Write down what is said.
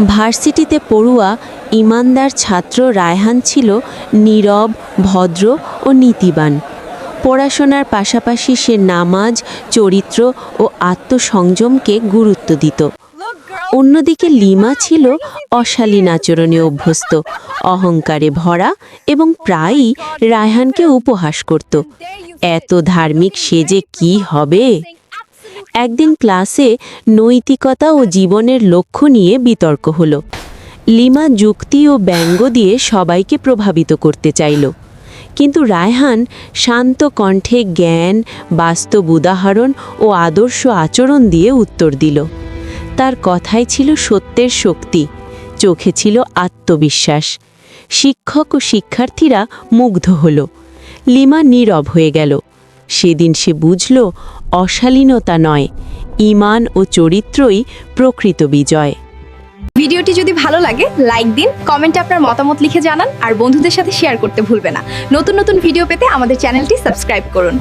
ভার্সিটিতে পড়ুয়া ইমানদার ছাত্র রায়হান ছিল নীরব, ভদ্র ও নীতিবান। পড়াশোনার পাশাপাশি সে নামাজ, চরিত্র ও আত্মসংযমকে গুরুত্ব দিত। অন্যদিকে লিমা ছিল অশালীন আচরণে অভ্যস্ত, অহংকারে ভরা এবং প্রায়ই রায়হানকে উপহাস করত। এত ধার্মিক সে যে কি হবে? একদিন ক্লাসে নৈতিকতা ও জীবনের লক্ষ্য নিয়ে বিতর্ক হলো। লিমা যুক্তি ও ব্যঙ্গ দিয়ে সবাইকে প্রভাবিত করতে চাইল। কিন্তু রায়হান শান্ত কণ্ঠে জ্ঞান, বাস্তব উদাহরণ ও আদর্শ আচরণ দিয়ে উত্তর দিল। তার কথায় ছিল সত্যের শক্তি, চোখে ছিল আত্মবিশ্বাস। শিক্ষক ও শিক্ষার্থীরা মুগ্ধ হল। লিমা নীরব হয়ে গেল। সেদিন সে বুঝল, অশালীনতা নয় ইমান ও চরিত্রই প্রকৃত বিজয়। ভিডিওটি যদি ভালো লাগে, লাইক দিন, কমেন্টে আপনার মতামত লিখে জানান, আর বন্ধুদের সাথে শেয়ার করতে ভুলবে না। নতুন নতুন ভিডিও পেতে আমাদের চ্যানেলটি সাবস্ক্রাইব করুন।